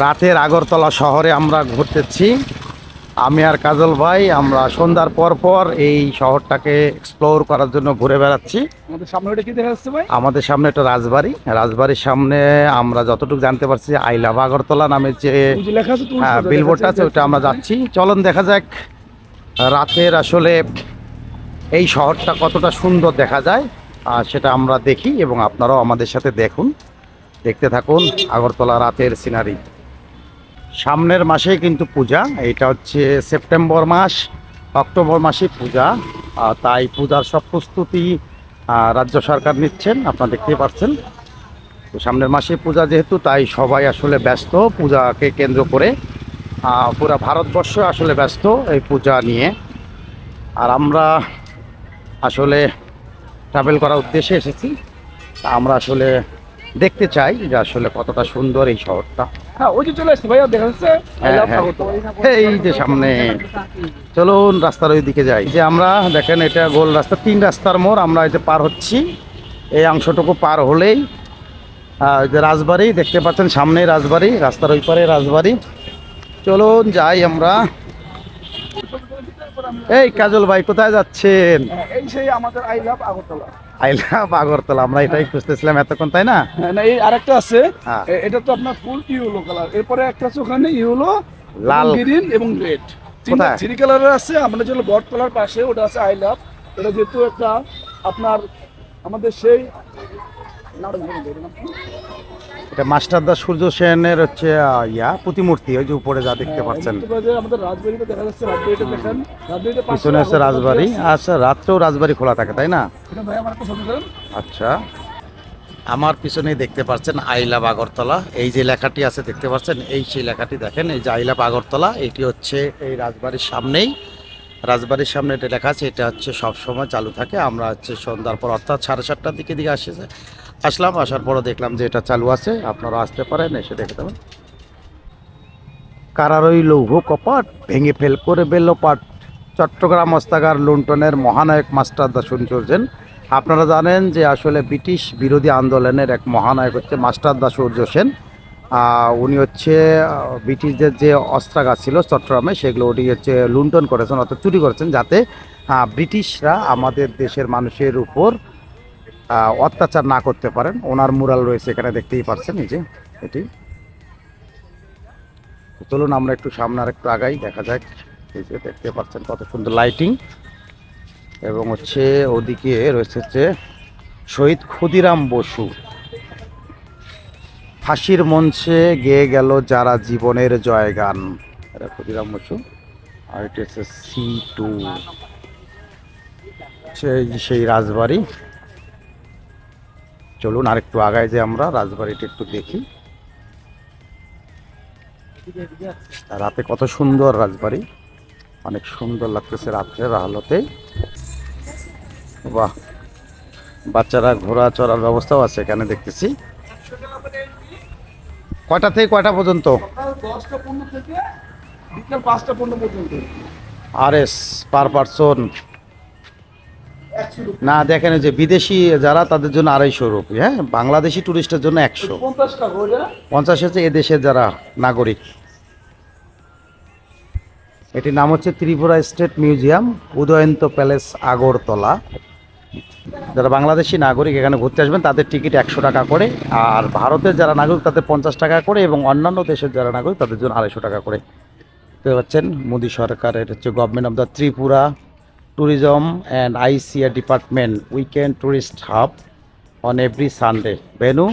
রাতের আগরতলা শহরে আমরা ঘুরতেছি। আমি আর কাজল ভাই আমরা সন্ধ্যার পর পর এই শহরটাকে এক্সপ্লোর করার জন্য ঘুরে বেড়াচ্ছি। আমাদের সামনে ওটা কি দেখা যাচ্ছে ভাই? আমাদের সামনে একটা রাজবাড়ি। রাজবাড়ির সামনে আমরা যতটুকু জানতে পারছি আই লাভ আগরতলা নামের যে হ্যাঁ বিলবোর্ডটা আছে যাচ্ছে, ওটা আমরা যাচ্ছি। চলন দেখা যাক রাতের আসলে এই শহরটা কতটা সুন্দর দেখা যায় আর সেটা আমরা দেখি এবং আপনারাও আমাদের সাথে দেখুন। দেখতে থাকুন আগরতলা রাতের সিনারি সামনের মাসেই কিন্তু পূজা, এটা হচ্ছে সেপ্টেম্বর মাস, অক্টোবর মাসে পূজা তাই পূজার সব প্রস্তুতি রাজ্য সরকার নিচ্ছেন, আপনারা দেখতেই পাচ্ছেন। তো সামনের মাসে পূজা যেহেতু, তাই সবাই আসলে ব্যস্ত, পূজাকে কেন্দ্র করে। পুরা ভারতবর্ষ আসলে ব্যস্ত এই পূজা নিয়ে। আর আমরা আসলে ট্রাভেল করার উদ্দেশ্যে এসেছি। আমরা আসলে দেখতে চাই যে আসলে কতটা সুন্দর এই শহরটা। হ্যাঁ হ্যাঁ, হ্যাঁ। আগরতলা। এই যে সামনে। চলুন রাস্তার ওই দিকে যাই। যে আমরা দেখেন এটা গোল রাস্তা তিন রাস্তার মোড়। আমরা এই যে পার হচ্ছি। এই অংশটুকু পার হলেই যে রাজবাড়ি দেখতে পাচ্ছেন সামনে রাজবাড়ি রাস্তার ওই পারে রাজবাড়ি। চলুন যাই আমরা। এই কাজল ভাই কোথায় যাচ্ছেন? এই সেই আমাদের আই লাভ আগরতলা। আইলাম আগরতলা আমরা এটাই খুঁজতেছিলাম এতক্ষণ তাই না? হ্যাঁ, না এই আরেকটা আছে। হ্যাঁ। এটা তো আপনার ফুল ইউলো কালার এরপরে একটা আছে ওখানে ইউলো লাল। গ্রিন এবং রেড তিনটা থ্রি কালারের আছে আমরা যেগুলো বটতলার পাশে ওটা আছে আই লাভ এটা যেহেতু একটা আপনার আমাদের সেই এটা মাস্টারদা সূর্য সেনের হচ্ছে ইয়া প্রতিমূর্তি ওই যে উপরে যা দেখতে হ্যাঁ, পাচ্ছেন পাশে পিছনে আছে রাজবাড়ি আচ্ছা রাত্রেও রাজবাড়ি খোলা থাকে তাই না। আচ্ছা। আমার পিছনেই দেখতে পাচ্ছেন আই লাভ আগরতলা। এই যে লেখাটি আছে দেখতে পাচ্ছেন? এই সেই লেখাটি দেখেন এই যে আই লাভ আগরতলা এটি হচ্ছে এই রাজবাড়ির সামনেই। রাজবাড়ির সামনে এটা লেখা আছে এটা হচ্ছে সবসময় চালু থাকে। আমরা হচ্ছে সন্ধ্যার পর অর্থাৎ সাড়ে সাতটার দিকে দিকে আসছে আসলাম, আসার পরও দেখলাম যে এটা চালু আছে, আপনারা আসতে পারেন, এসে দেখে দেবেন। কারারই লৌহ কপাট ভেঙে ফেল করে বেলোপাট চট্টগ্রাম অস্তাগার লুণ্ঠনের মহানায়ক মাস্টার দাসুন চলছেন আপনারা জানেন যে আসলে ব্রিটিশ বিরোধী আন্দোলনের এক মহানায়ক হচ্ছে মাস্টার দাস সূর্য সেন উনি হচ্ছে ব্রিটিশদের যে অস্ত্রাগার ছিল চট্টগ্রামে, সেগুলো উনি হচ্ছে লুণ্ঠন করেছেন অর্থাৎ চুরি করেছেন যাতে ব্রিটিশরা আমাদের দেশের মানুষের উপর অত্যাচার না করতে পারেন। ওনার মুরাল রয়েছে এখানে, দেখতেই পাচ্ছেন এই যে এটি। চলুন আমরা একটু সামনে আর একটু আগাই, দেখা যাক এই যে দেখতে পাচ্ছেন কত সুন্দর লাইটিং। এবং হচ্ছে ওদিকে রয়েছে শহীদ ক্ষুদিরাম বসু। ফাঁসির মঞ্চে গেয়ে গেল যারা জীবনের জয়গান। এটা ক্ষুদিরাম বসু আর এটি হচ্ছে সি টু। সেই সেই রাজবাড়ি। চলুন আর একটু আগায় যে আমরা রাজবাড়িটা একটু দেখি। রাতে কত সুন্দর রাজবাড়ি। অনেক সুন্দর লাগতেছে রাত্রের আলোতে বাহ! বাচ্চারা ঘোরা চড়ার ব্যবস্থাও আছে এখানে দেখতেছি। কয়টা থেকে কয়টা পর্যন্ত? থেকে বিকাল পাঁচটা পর্যন্ত। আর এস পার পারসন। না, দেখেন যে বিদেশি যারা, তাদের জন্য আড়াইশো রুপি হ্যাঁ? বাংলাদেশি টুরিস্টের জন্য একশো। পঞ্চাশ হচ্ছে এদেশের যারা নাগরিক। এটির নাম হচ্ছে Tripura state museum, Ujjayanta palace, Agartala. যারা বাংলাদেশি নাগরিক এখানে ঘুরতে আসবেন, তাদের টিকিট একশো টাকা করে। আর ভারতের যারা নাগরিক, তাদের পঞ্চাশ টাকা করে এবং অন্যান্য দেশের যারা নাগরিক, তাদের জন্য আড়াইশো টাকা করে। দেখতে পাচ্ছেন, মোদী সরকারের হচ্ছে government of the Tripura. Tourism and ICR department weekend tourist hub on every Sunday venue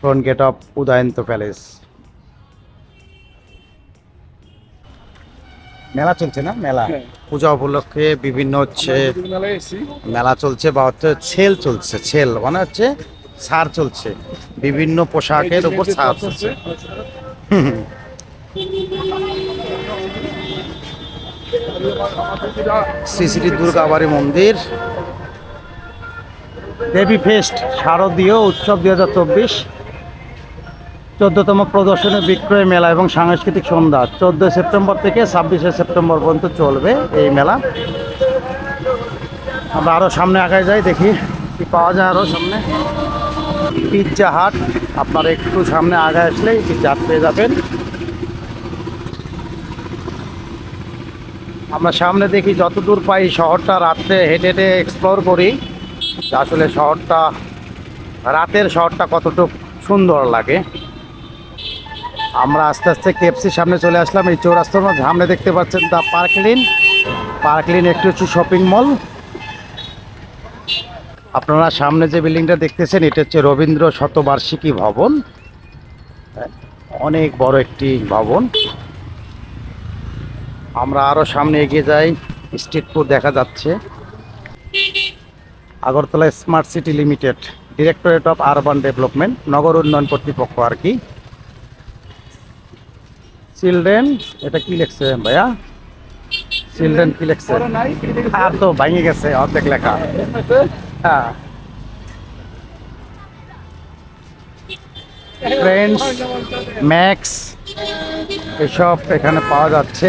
front gate of Ujjayanta palace মেলা চলছে না? মেলা। হ্যাঁ। পূজা উপলক্ষে বিভিন্ন হচ্ছে মেলা চলছে বা হচ্ছে সেল চলছে সেল মানে হচ্ছে ছাড় চলছে। বিভিন্ন পোশাকের উপর ছাড় চলছে। শ্রী শ্রী দুর্গাবাড়ি মন্দির। দেবী ফেস্ট শারদীয় উৎসব দুই হাজার চব্বিশ। চোদ্দতম প্রদর্শনী বিক্রয় মেলা এবং সাংস্কৃতিক সন্ধ্যা। চোদ্দোই সেপ্টেম্বর থেকে ছাব্বিশে সেপ্টেম্বর পর্যন্ত চলবে এই মেলা। আমরা আরও সামনে আগায় যাই, দেখি কি পাওয়া যায় আরও সামনে। পিৎজা হাট, আপনারা একটু সামনে আগে আসলেই পিৎজা হাট পেয়ে যাবেন। আমরা সামনে দেখি যতদূর পাই শহরটা রাত্রে হেঁটে হেঁটে এক্সপ্লোর করি। আসলে শহরটা, রাতের শহরটা কতটুকু সুন্দর লাগে। আমরা আস্তে আস্তে কেএফসির সামনে চলে আসলাম। এই চৌরাস্তার মধ্যে সামনে দেখতে পাচ্ছেন দ্য পার্কলিন পার্কলিন একটু হচ্ছে শপিং মল আপনারা সামনে যে বিল্ডিংটা দেখতেছেন, এটা হচ্ছে রবীন্দ্র শতবার্ষিকী ভবন। অনেক বড় একটি ভবন। আমরা আরও সামনে এগিয়ে যাই। স্ট্রিট ফুড দেখা যাচ্ছে। Agartala smart city limited directorate of urban development নগর উন্নয়ন কর্তৃপক্ষ আর কি। চিলড্রেন এটা কি লিখছে ভাইয়া? চিলড্রেন কি লিখছে? আর তো ভেঙে গেছে, অর্ধেক লেখা। হ্যাঁ। ফ্রেন্ডস ম্যাক্স এসব এখানে পাওয়া যাচ্ছে।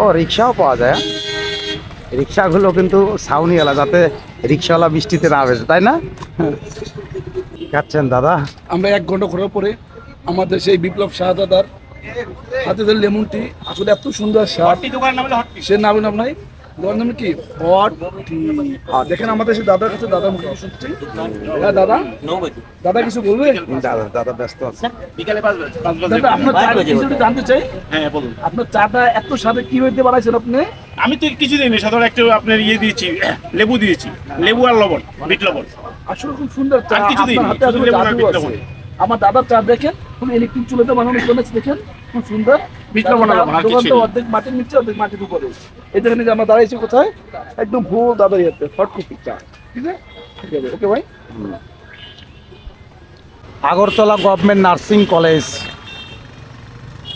ও রিক্সাও পাওয়া যায় রিক্সাগুলো কিন্তু সাউনিওয়ালা যাতে রিক্সাওয়ালা বৃষ্টিতে না বেশ তাই না? যাচ্ছেন দাদা। আমরা এক ঘণ্টা ঘোরার পরে আমাদের সেই বিপ্লব শাহদাদার হাতে ধরে লেমন টি আসলে এত সুন্দর স্বাদ সে নাম নাম নাই। কি? দেখেন আমাদের সেই দাদার কাছে দাদার মুখে হ্যাঁ দাদা? দাদা কিছু বলবে? দাদা দাদা ব্যস্ত আছে। বিকালে পাঁচ বাজে। দাদা আপনার চা কিছু জানতে চাই? হ্যাঁ বলুন। আপনার চাটা এত স্বাদে কি হইতে বানাইছেন আপনি? আমি তো কিছু দিইনি সাধারণ একটু আপনার ইয়ে দিয়েছি লেবু দিয়েছি। লেবু আর লবণ বিট লবণ। আসলে খুব সুন্দর চা কিছু দিইনি। আমার দাদার চা দেখেন কোন ইলেকট্রিক চুলাতে বানানো করেছে দেখেন খুব সুন্দর। বিট লবণ আর লবণ, আর দোকান কিছুই তো নেই। অর্ধেক মাটির নিচে অর্ধেক মাটির উপরে। এই দেখেন যে আমরা দাঁড়াইছি কোথায়? একদম ফুল দাদার ইয়েতে হট চা। ঠিক আছে? ঠিক আছে ওকে ভাই? Agartala government nursing college.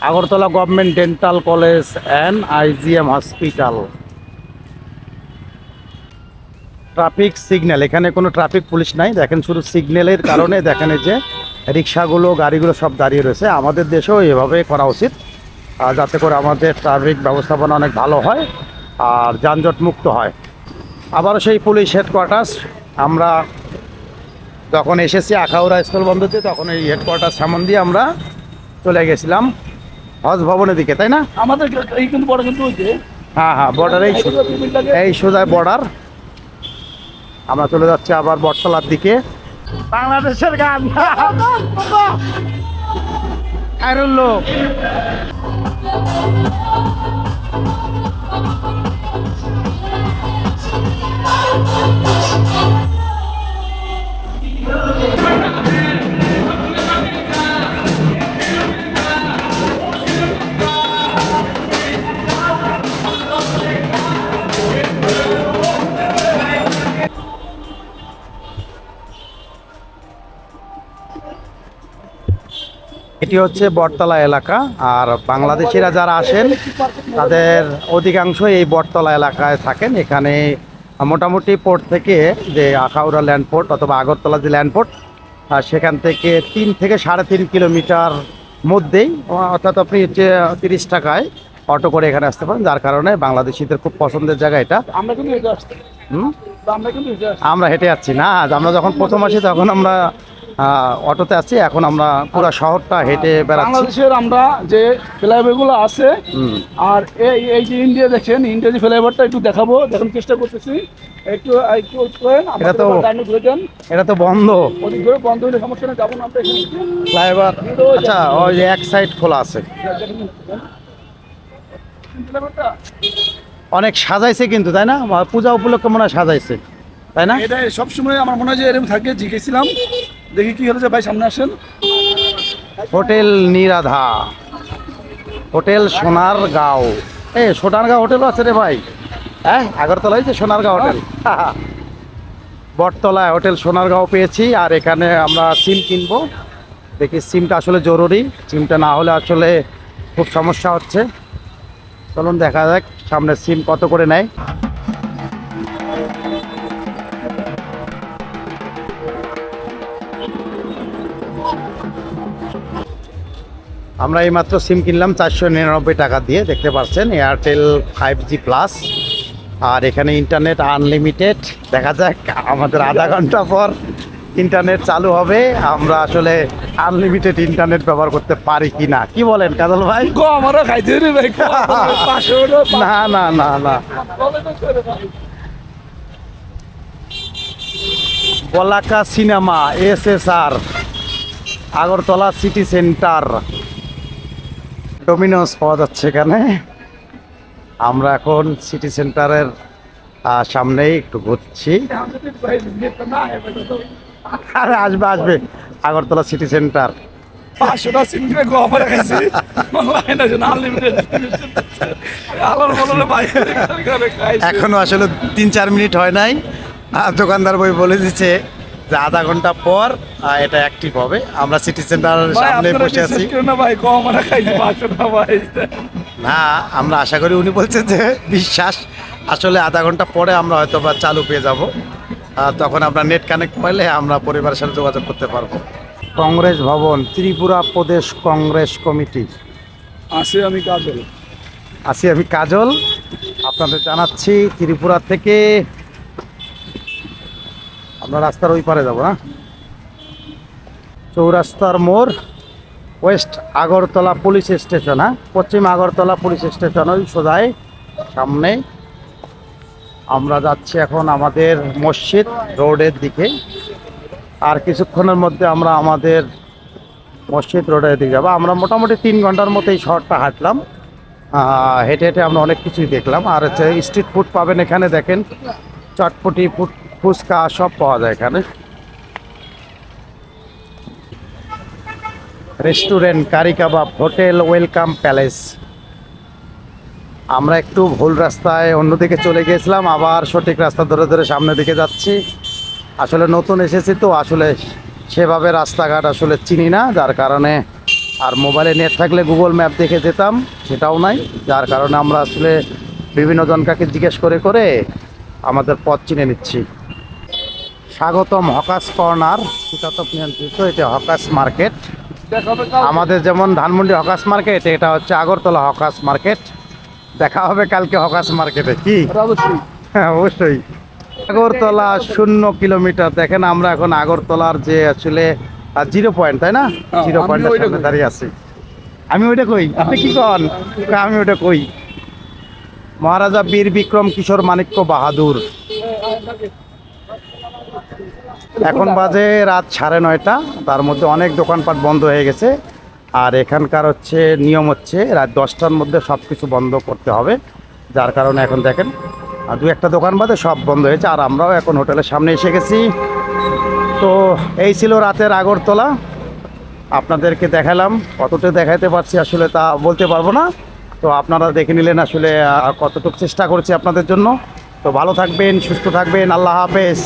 Agartala government dental college and IGM hospital. Traffic signal এখানে কোনো ট্রাফিক পুলিশ নাই। দেখেন শুধু সিগন্যালের কারণে দেখেন এই যে রিক্সাগুলো গাড়িগুলো সব দাঁড়িয়ে রয়েছে। আমাদের দেশেও এভাবে করা উচিত। যাতে করে আমাদের ট্রাফিক ব্যবস্থাপনা অনেক ভালো হয় আর যানজট মুক্ত হয়। আবারও সেই পুলিশ হেডকোয়ার্টার্স আমরা যখন এসেছি আখাউড়া স্থল বন্ধতে তখন এই হেডকোয়ার্টার সামন দিয়ে আমরা চলে গেছিলাম হজ ভবনের দিকে তাই না? আমাদের এই কিন্তু বড় কিন্তু হ্যাঁ হ্যাঁ বর্ডার এই এই সোজা বর্ডার আমরা চলে যাচ্ছি আবার বটতলার দিকে। বাংলাদেশের গান। খায়রুল লোক এটি হচ্ছে বটতলা এলাকা আর বাংলাদেশিরা যারা আসেন তাদের অধিকাংশ এই বটতলা এলাকায় থাকেন। এখানে মোটামুটি পোর্ট থেকে যে আখাউড়া ল্যান্ড পোর্ট অথবা আগরতলা যে ল্যান্ড পোর্ট আর সেখান থেকে তিন থেকে সাড়ে তিন কিলোমিটার মধ্যেই অর্থাৎ আপনি হচ্ছে তিরিশ টাকায় অটো করে এখানে আসতে পারেন যার কারণে বাংলাদেশিদের খুব পছন্দের জায়গা এটা। আমরা কিন্তু আমরা হেঁটে যাচ্ছি না আমরা যখন প্রথম আসি তখন আমরা অটোতে আছি এখন আমরা পুরো শহরটা হেঁটে বেড়াচ্ছি। বাংলাদেশের আমরা যে ফ্লাইওভারগুলো আছে আর এই এই যে ইন্ডিয়া দেখেন ইন্ডিয়া যে ফ্লাইওভারটা একটু দেখাবো দেখানোর চেষ্টা করতেছি। একটু একটু এটা তো- এটা তো বন্ধ। ওদিক ধরে বন্ধ হলে সমস্যা নেই যাব না আমরা এখানে। ফ্লাইওভার আচ্ছা ওই যে এক সাইড খোলা আছে। অনেক সাজাইছে কিন্তু তাই না? পূজা উপলক্ষে মনে হয় সাজাইছে তাই না? এটা সবসময় আমার মনে হয় যে এরকম থাকে জিজ্ঞেছিলাম দেখি কি হলো যে ভাই সামনে আসেন। হোটেল নিরাধা। হোটেল সোনার গাঁও এ, সোনারগাঁও হোটেলও আছে রে ভাই। হ্যাঁ আগরতলায় যে সোনারগাঁও হোটেল। বটতলায় হোটেল সোনারগাঁও পেয়েছি, আর এখানে আমরা সিম কিনবো। দেখি সিমটা আসলে জরুরি। সিমটা না হলে আসলে খুব সমস্যা হচ্ছে। চলুন দেখা যাক, সামনে সিম কত করে নেয়। আমরা এইমাত্র সিম কিনলাম চারশো নিরানব্বই টাকা দিয়ে দেখতে পাচ্ছেন এয়ারটেল ফাইভ জি প্লাস আর এখানে ইন্টারনেট আনলিমিটেড দেখা যাক আমাদের আধা ঘণ্টা পর ইন্টারনেট চালু হবে। আমরা আসলে আনলিমিটেড ইন্টারনেট ব্যবহার করতে পারি কি না? কি বলেন কাজল ভাই? আমারও খাইতে না না না না। Balaka cinema S S R Agartala city centre Domino's পাওয়া যাচ্ছে এখানে। আমরা এখন সিটি সেন্টারের সামনেই একটু ঘুরছি। আরে আসবে আসবে। আগরতলা সিটি সেন্টার পাঁচশোটা এখনও আসলে তিন চার মিনিট হয় নাই। আর দোকানদার বই বলে দিচ্ছে যে আধা ঘণ্টা পর এটা অ্যাক্টিভ হবে। আমরা সিটি সেন্টারের ভাই সামনে বসে আছি। না ভাই আমার খাইছি পাঁচশোটা ভাই। না আমরা আশা করি উনি বলছেন যে বিশ্বাস। আসলে আধা ঘণ্টা পরে আমরা হয়তো বা চালু পেয়ে যাব। তখন আমরা নেট কানেক্ট পাইলে আমরা পরিবারের সাথে যোগাযোগ করতে পারব। কংগ্রেস ভবন ত্রিপুরা প্রদেশ কংগ্রেস কমিটি। আসে আমি কাজল। আছি আমি কাজল। আপনাদের জানাচ্ছি ত্রিপুরা থেকে আমরা রাস্তার ওই পারে যাব না চৌরাস্তার মোড়, ওয়েস্ট আগরতলা পুলিশ স্টেশন হ্যাঁ? পশ্চিম আগরতলা পুলিশ স্টেশন, ওই সোজাই সামনে। আমরা যাচ্ছি এখন আমাদের মসজিদ রোডের দিকে। আর কিছুক্ষণের মধ্যে আমরা আমাদের মসজিদ রোডের দিকে যাব। আমরা মোটামুটি তিন ঘণ্টার মতো এই শহরটা হাঁটলাম। হেঁটে হেঁটে আমরা অনেক কিছুই দেখলাম। আর হচ্ছে স্ট্রিট ফুড পাবেন এখানে, দেখেন। চটপটি ফুচকা সব পাওয়া যায় এখানে। Restaurant curry kebab, hotel welcome palace আমরা একটু ভুল রাস্তায় অন্যদিকে চলে গিয়েছিলাম, আবার সঠিক রাস্তা ধরে ধরে সামনের দিকে যাচ্ছি। আসলে নতুন এসেছি তো, আসলে সেভাবে রাস্তাঘাট আসলে চিনি না, যার কারণে আর মোবাইলে নেট থাকলে গুগল ম্যাপ দেখে যেতাম, সেটাও নাই। যার কারণে আমরা আসলে বিভিন্ন জনকাকে জিজ্ঞেস করে করে আমাদের পথ চিনে নিচ্ছি। স্বাগতম হকাস কর্নার শীতাতপ নিয়ন্ত্রিত এটা হকাস মার্কেট। আমাদের যেমন ধানমন্ডি হকাস মার্কেট এটা হচ্ছে আগরতলা হকাস মার্কেট। দেখা হবে কালকে হকাস মার্কেটে কি? অবশ্যই। হ্যাঁ অবশ্যই। আগরতলা শূন্য কিলোমিটার দেখেন আমরা এখন আগরতলার যে আসলে জিরো পয়েন্ট তাই না? হ্যাঁ, জিরো পয়েন্ট ওইটা দাঁড়িয়ে আছি। আমি ওইটা কই? আপনি কি কন? আমি ওইটা কই? মহারাজা বীর বিক্রম কিশোর মানিক্য বাহাদুর। এখন বাজে রাত সাড়ে নয়টা, তার মধ্যে অনেক দোকানপাট বন্ধ হয়ে গেছে। আর এখানকার হচ্ছে নিয়ম হচ্ছে, রাত দশটার মধ্যে সব কিছু বন্ধ করতে হবে। যার কারণে এখন দেখেন, আর দু একটা দোকান বাদে সব বন্ধ হয়েছে। আর আমরাও এখন হোটেলের সামনে এসে গেছি। তো এই ছিল রাতের আগরতলা। আপনাদেরকে দেখালাম, কতটা দেখাতে পারছি আসলে তা বলতে পারব না। তো আপনারা দেখে নিলেন আসলে কতটুকু চেষ্টা করছি আপনাদের জন্য। তো ভালো থাকবেন, সুস্থ থাকবেন, আল্লাহ হাফেজ।